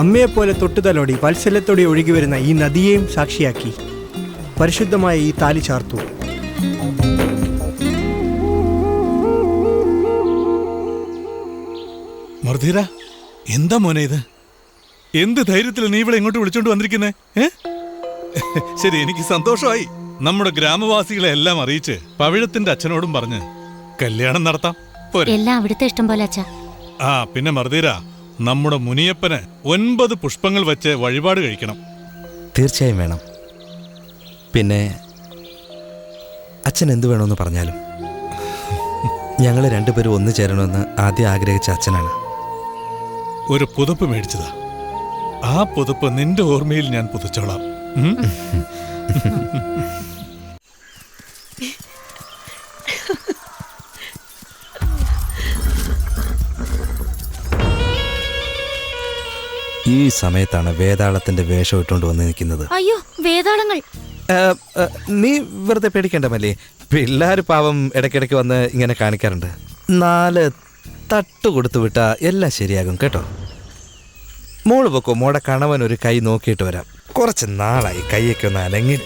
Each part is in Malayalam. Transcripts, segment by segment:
അമ്മയെപ്പോലെ തൊട്ടുതലോടി വാത്സല്യത്തോടെ ഒഴുകി വരുന്ന ഈ നദിയെയും സാക്ഷിയാക്കി. പരിശുദ്ധമായ ഈ താലി ചാർത്തു. മർധീര എന്താ മോനെ ഇത്? എന്ത് ധൈര്യത്തിൽ നീ ഇവിടെ ഇങ്ങോട്ട് വിളിച്ചോണ്ട് വന്നിരിക്കുന്നേ? ശരി എനിക്ക് സന്തോഷമായി. നമ്മുടെ ഗ്രാമവാസികളെ എല്ലാം അറിയിച്ച് പവിഴത്തിന്റെ അച്ഛനോടും പറഞ്ഞ് കല്യാണം നടത്താം. എല്ലാം അവിടുത്തെ ഇഷ്ടം പോലെ അച്ഛാ. ആ പിന്നെ മർധീര നമ്മുടെ മുനിയപ്പന് ഒൻപത് പുഷ്പങ്ങൾ വെച്ച് വഴിപാട് കഴിക്കണം. തീർച്ചയായും വേണം. പിന്നെ അച്ഛൻ എന്തു വേണമെന്ന് പറഞ്ഞാലും. ഞങ്ങൾ രണ്ടുപേരും ഒന്നു ചേരണമെന്ന് ആദ്യം ആഗ്രഹിച്ച അച്ഛനാണ്. ഒരു പുതപ്പ് മേടിച്ചതാ. ആ പുതപ്പ് നിന്റെ ഓർമ്മയിൽ ഞാൻ പുതച്ചോളാം. ഈ സമയത്താണ് വേതാളത്തിന്റെ വേഷം ഇട്ടുകൊണ്ട് വന്ന് നിൽക്കുന്നത്. അയ്യോ വേതാളങ്ങൾ. നീ വെറുതെ പേടിക്കണ്ട മല്ലേ. പിള്ളേർ പാവം ഇടയ്ക്കിടയ്ക്ക് വന്ന് ഇങ്ങനെ കാണിക്കാറുണ്ട്. നാല് തട്ട് കൊടുത്തു വിട്ടാ എല്ലാം ശരിയാകും കേട്ടോ. മോൾ പൊക്കോ മോടെ കണവൻ ഒരു കൈ നോക്കിയിട്ട് വരാം. കുറച്ച് നാളായി കൈയൊക്കെ ഒന്ന് അലങ്ങി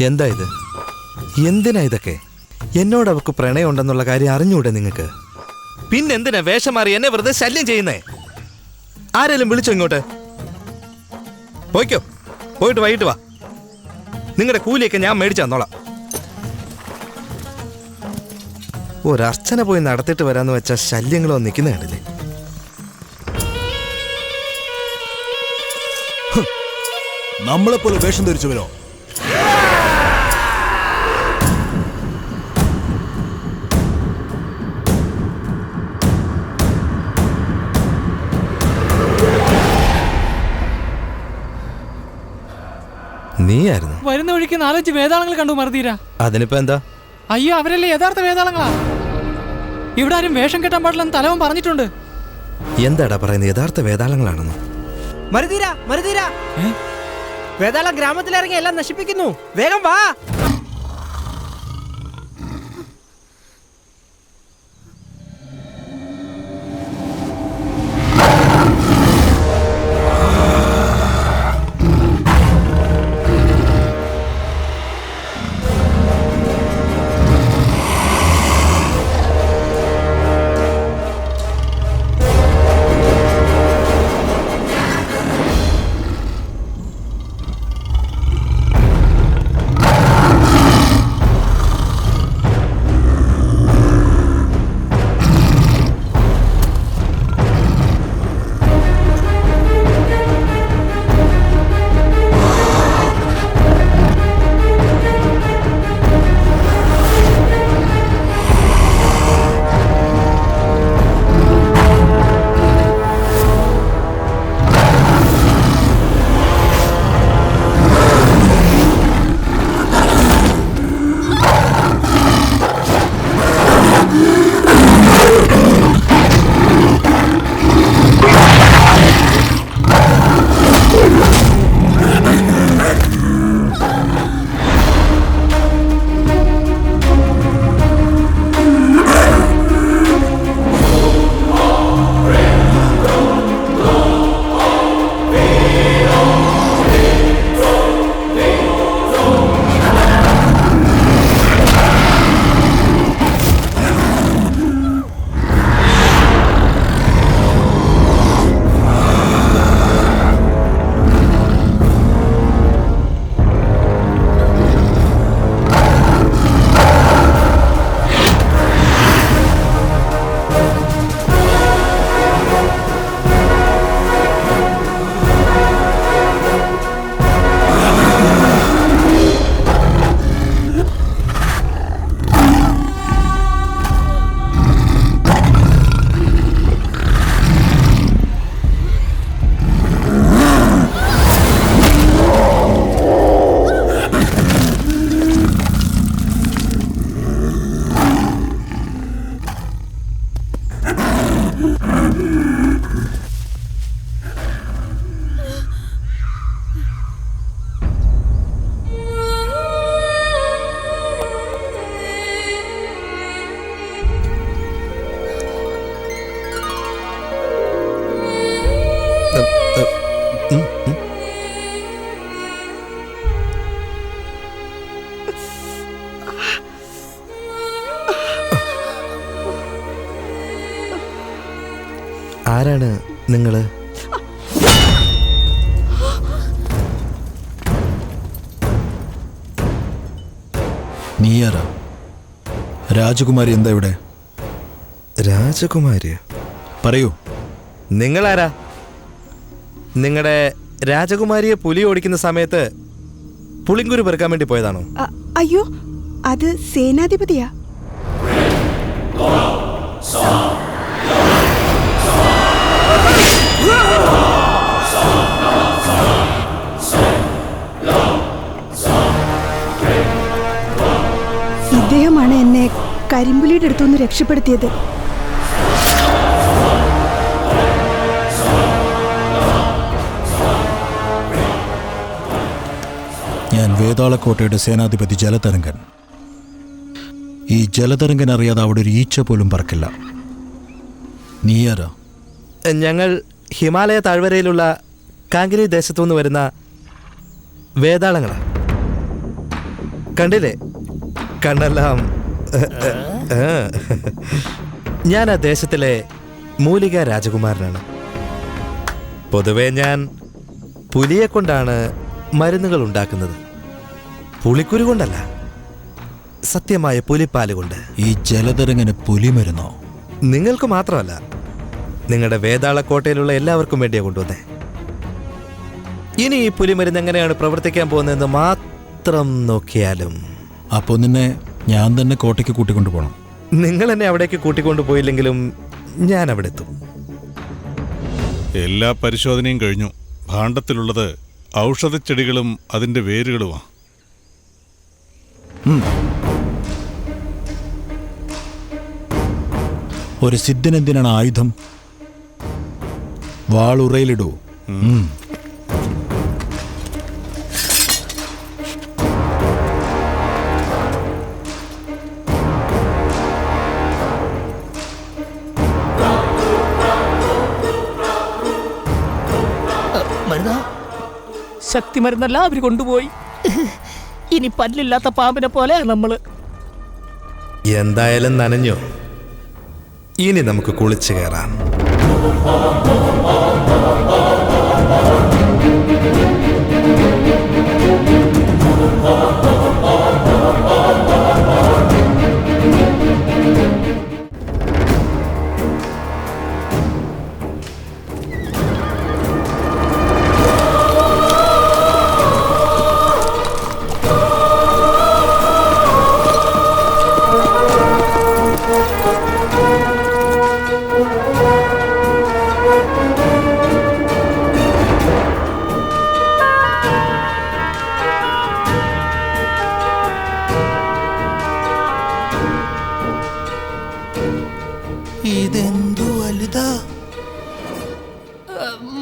എന്താ ഇത്? എന്തിനാ ഇതൊക്കെ? എന്നോട് അവക്ക് പ്രണയമുണ്ടെന്നുള്ള കാര്യം അറിഞ്ഞൂടെ നിങ്ങൾക്ക് പിന്നെന്തിനാ വേഷം മാറി എന്നെ വെറുതെ ശല്യം ചെയ്യുന്നേ? ആരെങ്കിലും വിളിച്ചോ ഇങ്ങോട്ട്? പോയിക്കോ. പോയിട്ട് വൈകിട്ട് വാ. നിങ്ങളുടെ കൂലിയൊക്കെ ഞാൻ മേടിച്ചു തന്നോളാം. ഒരർച്ചന പോയി നടത്തിയിട്ട് വരാന്ന് വെച്ചാൽ ശല്യങ്ങളോ നിൽക്കുന്ന കണ്ടില്ലേ? നമ്മളെപ്പോലെ വേഷം ധരിച്ചവരോ നീയായിരുന്നു. വരുന്ന വഴിക്ക് നാലഞ്ച് വേതാളങ്ങൾ കണ്ടു മറുതീര. അതിനിപ്പോ എന്താ? അയ്യോ അവരല്ലേ യഥാർത്ഥ വേതാളങ്ങളാ ഇവിടെ ആരും വേഷം കെട്ടാൻ പാടില്ലെന്ന് തലവൻ പറഞ്ഞിട്ടുണ്ട്. എന്താടാ പറയുന്നത്? യഥാർത്ഥ വേതാളങ്ങളാണെന്നോ മരുതീര മരുതീര വേതാള ഗ്രാമത്തിലിറങ്ങി എല്ലാം നശിപ്പിക്കുന്നു. വേഗം വാ. നിങ്ങൾ? നീയാരാ രാജകുമാരി എന്താ ഇവിടെ? രാജകുമാരി? പറയൂ. നിങ്ങളാരാ? നിങ്ങളുടെ രാജകുമാരിയെ പുലി ഓടിക്കുന്ന സമയത്ത് പുളിങ്കുരു പെറുക്കാൻ വേണ്ടി പോയതാണോ? അയ്യോ അത് സേനാധിപതിയാ. ഇദ്ദേഹമാണ് എന്നെ കരിമ്പുലിയുടെ അടുത്തുനിന്ന് രക്ഷപ്പെടുത്തിയത്. ഞാൻ വേതാളക്കോട്ടയുടെ സേനാധിപതി ജലതരംഗൻ. ഈ ജലതരംഗൻ അറിയാതെ അവിടെ ഒരു ഈച്ച പോലും പറക്കില്ല. നീയാരാ ഞങ്ങൾ ഹിമാലയ താഴ്വരയിലുള്ള കാങ്കിരി ദേശത്തു നിന്ന് വരുന്ന വേദാളങ്ങളാണ്. കണ്ടില്ലേ? കണ്ണെല്ലാം ഞാൻ ആ ദേശത്തിലെ മൂലിക രാജകുമാരനാണ്. പൊതുവെ ഞാൻ പുലിയെ കൊണ്ടാണ് മരുന്നുകൾ ഉണ്ടാക്കുന്നത്. പുളിക്കുരു കൊണ്ടല്ല. സത്യമായ പുലിപ്പാൽ കൊണ്ട്. ഈ ജലതരംഗന് പുലിമരുന്നോ? നിങ്ങൾക്ക് മാത്രമല്ല നിങ്ങളുടെ വേതാളക്കോട്ടയിലുള്ള എല്ലാവർക്കും വേണ്ടിയാ കൊണ്ടുവന്നേ. ഇനി ഈ പുലിമരുന്ന് എങ്ങനെയാണ് പ്രവർത്തിക്കാൻ പോകുന്നതെന്ന് മാത്രം നോക്കിയാലും. അപ്പോൾ നിന്നെ ഞാൻ തന്നെ കോട്ടയ്ക്ക് കൂട്ടിക്കൊണ്ടു പോകണം നിങ്ങൾ എന്നെ അവിടേക്ക് കൂട്ടിക്കൊണ്ടു പോയില്ലെങ്കിലും ഞാൻ അവിടെ എത്തും എല്ലാ പരിശോധനയും കഴിഞ്ഞു. ഭാണ്ഡത്തിലുള്ളത് ഔഷധച്ചെടികളും അതിന്റെ വേരുകളുമാണ് ഒരു സിദ്ധനെന്തിനാണ് ആയുധം? വാളുറയിലിടൂ. ശക്തി മരുന്നല്ല അവർ കൊണ്ടുപോയി. ഇനി പല്ലില്ലാത്ത പാമ്പിനെ പോലെ നമ്മൾ. എന്തായാലും നനഞ്ഞു. ഇനി നമുക്ക് കുളിച്ചു കയറാം. Oh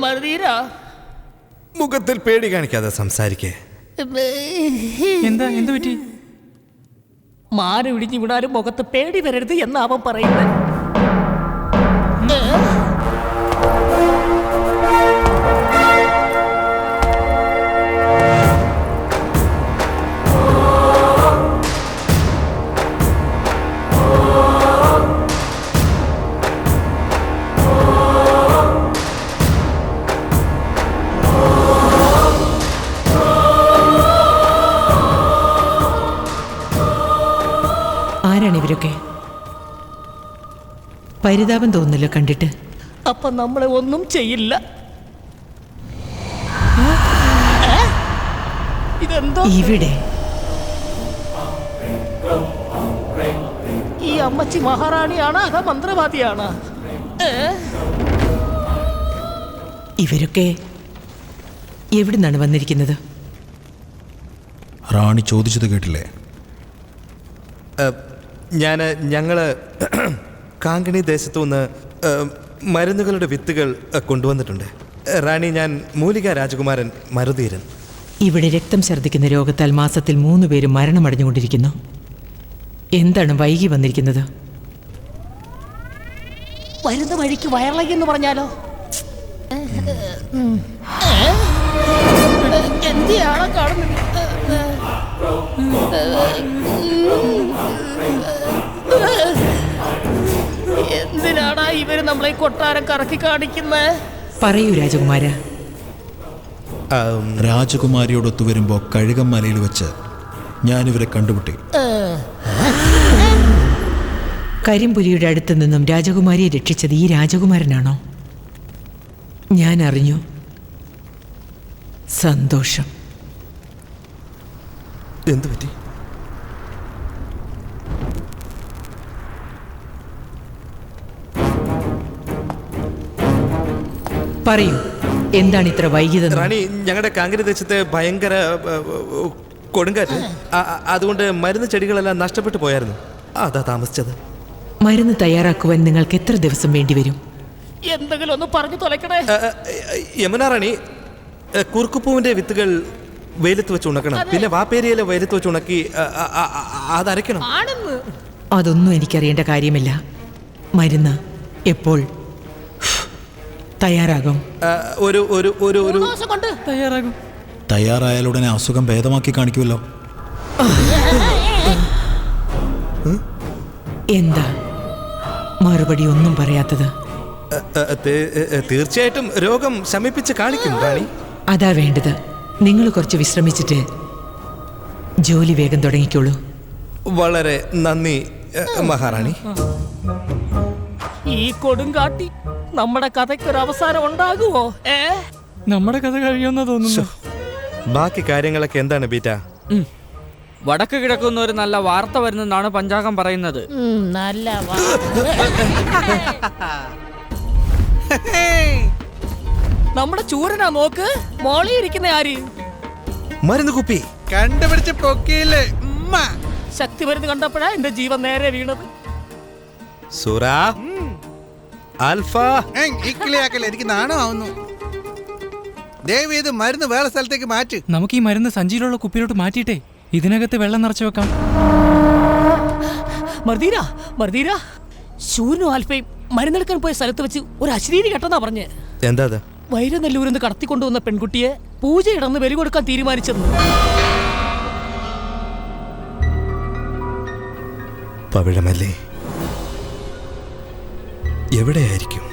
മറുതീരാ മുഖത്തിൽ പേടി കാണിക്കാതെ സംസാരിക്കേ. എന്താ എന്ത് പറ്റി? മാറി ഇടിഞ്ഞു വിടാനും മുഖത്ത് പേടി വരരുത് എന്ന് അവൻ പറയുന്നത്. പരിതാപം തോന്നില്ല കണ്ടിട്ട്. അപ്പൊ നമ്മളെ ഒന്നും ചെയ്യില്ല. ഇതെന്തോ? ഇവിടെ. ഈ അമ്മച്ചി മഹാറാണിയാണ് അതോ മന്ത്രവാദിയാണ്? ഇവരൊക്കെ എവിടുന്നാണ് വന്നിരിക്കുന്നത്? റാണി ചോദിച്ചത് കേട്ടില്ലേ? ഞാൻ ഞങ്ങൾ കാങ്കണി ദേശത്തു നിന്ന് മരുന്നുകളുടെ വിത്തുകൾ കൊണ്ടുവന്നിട്ടുണ്ട്. റാണി ഞാൻ മൂലിക രാജകുമാരൻ മരുതീരൻ. ഇവിടെ രക്തം ഛർദ്ദിക്കുന്ന രോഗത്താൽ മാസത്തിൽ മൂന്ന് പേര് മരണമടഞ്ഞുകൊണ്ടിരിക്കുന്നു. എന്താണ് വൈകി വന്നിരിക്കുന്നത്? വരുന്ന വഴിക്ക് വയറിളകി എന്ന് പറഞ്ഞാലോ? എന്തിയാളെ കാണുന്നത് എന്തിനാടാ ഇവർ നമ്മളെ കൊട്ടാരം കറക്കി കാണിക്കുന്നത് പറയൂ രാജകുമാര. രാജകുമാരിയോടൊത്തു വരുമ്പോ കഴുകം മലയിൽ വെച്ച് ഞാനിവരെ കണ്ടുമുട്ടി. കരിമ്പുലിയുടെ അടുത്ത് നിന്നും രാജകുമാരിയെ രക്ഷിച്ചത് ഈ രാജകുമാരനാണോ? ഞാൻ അറിഞ്ഞു സന്തോഷം. എന്തു പറ്റി പറയൂ. എന്താണ് ഇത്ര വൈകിയത് റാണി ഞങ്ങളുടെ കാങ്കരി ദേശത്തെ ഭയങ്കര കൊടുങ്കാറ്റ്. അതുകൊണ്ട് മരുന്ന് ചെടികളെല്ലാം നഷ്ടപ്പെട്ടു പോയായിരുന്നു. അതാ താമസിച്ചത്. മരുന്ന് തയ്യാറാക്കുവാൻ നിങ്ങൾക്ക് എത്ര ദിവസം വേണ്ടി വരും? എന്തെങ്കിലും ഒന്ന് പറഞ്ഞു തുലക്കണേ. യമുന റാണി കുറുക്കുപ്പൂവിന്റെ വിത്തുകൾ വെയിലത്ത് വെച്ച് ഉണക്കണം. പിന്നെ വാപ്പേരിയിലെ വെയിലത്ത് വെച്ച് ഉണക്കി അതരക്കണം അതരയ്ക്കണം. അതൊന്നും എനിക്കറിയേണ്ട കാര്യമില്ല. മരുന്ന് എപ്പോൾ തയ്യാറാകും. ഒരു ഒരു ഒരു ഒരു. ദിവസം കൊണ്ട്. തയ്യാറാകും. തയ്യാറായാലുടനെ അസുഖം ഭേദമാക്കി കാണിക്കുമല്ലോ. എന്താ? മറുപടി ഒന്നും പറയാത്തത്. തീർച്ചയായിട്ടും രോഗം ശമിപ്പിച്ച് കാണിക്കും റാണി. അതാ വേണ്ടത്. നിങ്ങൾ കുറച്ച് വിശ്രമിച്ചിട്ട് ജോലി വേഗം തുടങ്ങിക്കോളൂ. വളരെ നന്ദി മഹാറാണി. ഈ കൊടുങ്കാട്ടി നമ്മുടെ കഥയ്ക്ക് ഒരു അവസാനം ഉണ്ടാകുമോ ഏ? നമ്മുടെ കഥ കഴിയുമെന്ന് തോന്നുന്നു ബാക്കി കാര്യങ്ങളൊക്കെ എന്താണ് ബീറ്റ? വടക്ക് കിഴക്കുന്ന ഒരു നല്ല വാർത്ത വരുന്നെന്നാണ് പഞ്ചാംഗം പറയുന്നത്. നല്ല നമ്മുടെ ചൂരനാ നോക്ക് മോളി ഇരിക്കുന്ന ആര്? മരുന്ന് കുപ്പി. കണ്ടുപിടിച്ച് പൊക്കിയില്ലേ? ശക്തി മരുന്ന് കണ്ടപ്പോഴാ എന്റെ ജീവൻ നേരെ വീണത്. സുറ. ആൽഫ. ഇക്കിളിയാക്കല്ലേ എനിക്ക് നാണമാവുന്നു. ദയവ് ഇത് മരുന്ന് വേറെ സ്ഥലത്തേക്ക് മാറ്റ്. നമുക്ക് ഈ മരുന്ന് സഞ്ചിയിലുള്ള കുപ്പിയിലോട്ട് മാറ്റിയിട്ടേ. ഇതിനകത്ത് വെള്ളം നിറച്ചു വെക്കാം. മർദീര മർദീര ശൂരനും ആൽഫയും മരുന്നെടുക്കാൻ പോയ സ്ഥലത്ത് വെച്ച് ഒരു അശ്ലീലി കെട്ടെന്നാ പറഞ്ഞ്. എന്താ വൈരനെല്ലൂരിൽ നിന്ന് കടത്തിക്കൊണ്ടുവന്ന പെൺകുട്ടിയെ പൂജയിടന്ന് ബലി കൊടുക്കാൻ തീരുമാനിച്ചെന്ന്. പവിഴമല്ലേ? എവിടെയായിരിക്കും?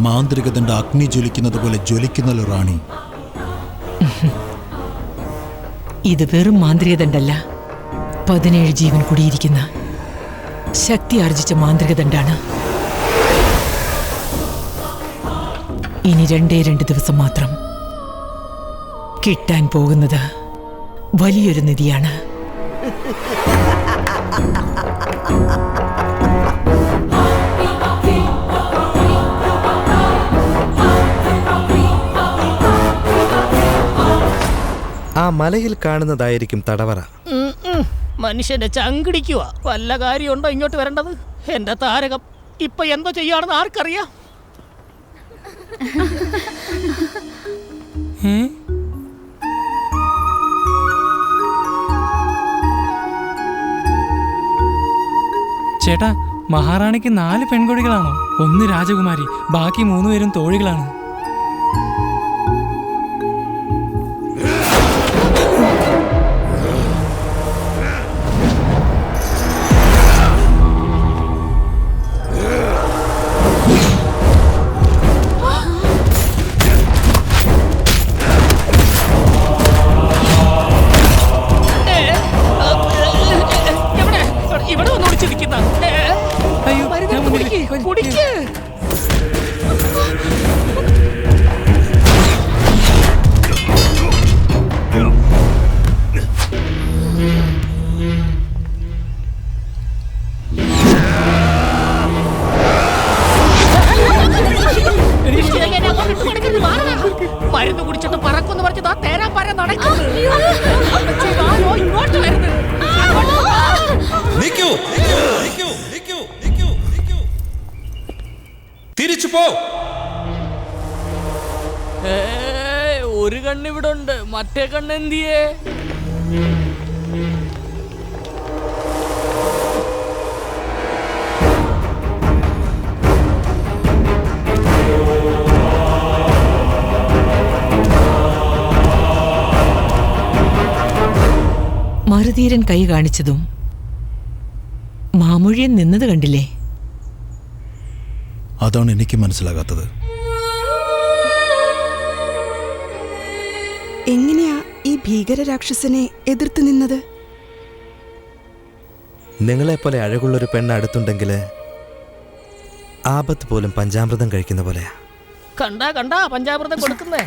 മാന്ത്രികതന്റെ അഗ്നി ജ്വലിക്കുന്നത് പോലെ ജ്വലിക്കുന്നല്ലോ റാണി. ഇത് വെറും മാന്ത്രികദണ്ഡല്ല. പതിനേഴ് ജീവൻ കുടിയിരിക്കുന്ന ശക്തി ആർജിച്ച മാന്ത്രികദണ്ഡാണ്. ഇനി രണ്ടേ രണ്ട് ദിവസം മാത്രം കിട്ടാൻ പോകുന്നത് വലിയൊരു നിധിയാണ്. ആ മലയിൽ കാണുന്നതായിരിക്കും തടവറ. മനുഷ്യന്റെ ചങ്കിടിക്കുക വല്ല കാര്യമുണ്ടോ ഇങ്ങോട്ട് വരേണ്ടത്? എന്റെ താരകം ഇപ്പൊ എന്തോ ചെയ്യാണെന്ന് ആർക്കറിയാം? ചേട്ടാ മഹാറാണിക്ക് നാല് പെൺകുടികളാണോ? ഒന്ന് രാജകുമാരി ബാക്കി മൂന്ന് പേരും തോഴികളാണ്. ഒരു കണ്ണ് ഇവിടെ ഉണ്ട്. മറ്റേ കണ്ണ് എന്തിയേ? മറുതീരൻ കൈ കാണിച്ചതും മാമൊഴിയൻ നിന്നത് കണ്ടില്ലേ? അതാണ് എനിക്ക് മനസ്സിലാകാത്തത്. എങ്ങനെയാ ഈ ഭീകര രാക്ഷസനെ എതിർത്ത് നിന്നത്? നിങ്ങളെപ്പോലെ അഴകുള്ളൊരു പെണ്ണ് അടുത്തുണ്ടെങ്കിൽ ആപത്ത് പോലും പഞ്ചാമൃതം കഴിക്കുന്ന പോലെയാ. കണ്ടാ കണ്ടാ പഞ്ചാമൃതം കൊടുക്കുന്നേ.